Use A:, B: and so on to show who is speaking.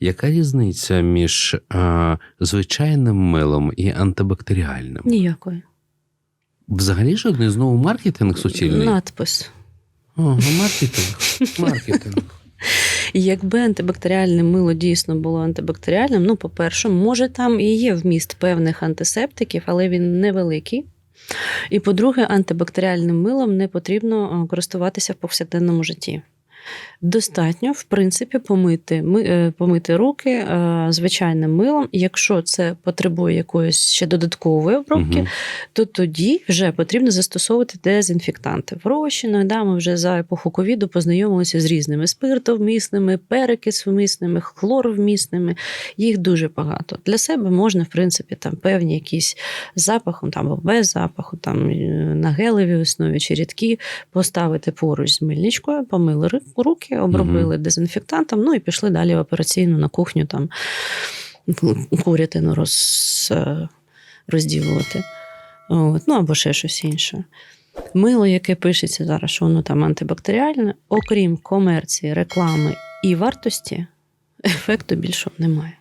A: Яка різниця між а, звичайним милом і антибактеріальним?
B: Ніякої.
A: Взагалі жодний знову маркетинг суцільний?
B: Надпис.
A: О, ну, маркетинг. Маркетинг.
B: Якби антибактеріальне мило дійсно було антибактеріальним, ну, по-перше, може, там і є вміст певних антисептиків, але він невеликий. І по-друге, антибактеріальним милом не потрібно користуватися в повсякденному житті. Достатньо, в принципі, помити, е, помити руки е, звичайним милом. Якщо це потребує якоїсь ще додаткової обробки,
A: Мгм.
B: то тоді вже потрібно застосовувати дезінфектанти. Врощено, да, ми вже за епоху ковіду познайомилися з різними спиртовмісними, перекисвмісними, хлоровмісними. Їх дуже багато. Для себе можна, в принципі, там певні якісь запахом там, або без запаху, там, е, на гелевій основі чи рідкі, поставити поруч з мильничкою, помили ри- руки, обробили дезінфектантом, ну і пішли далі в операційну на кухню там курятину роз, е, розділувати. От, ну або ще щось інше. Мило, яке пишеться зараз, що воно там антибактеріальне, окрім комерції, реклами і вартості, ефекту більшого немає.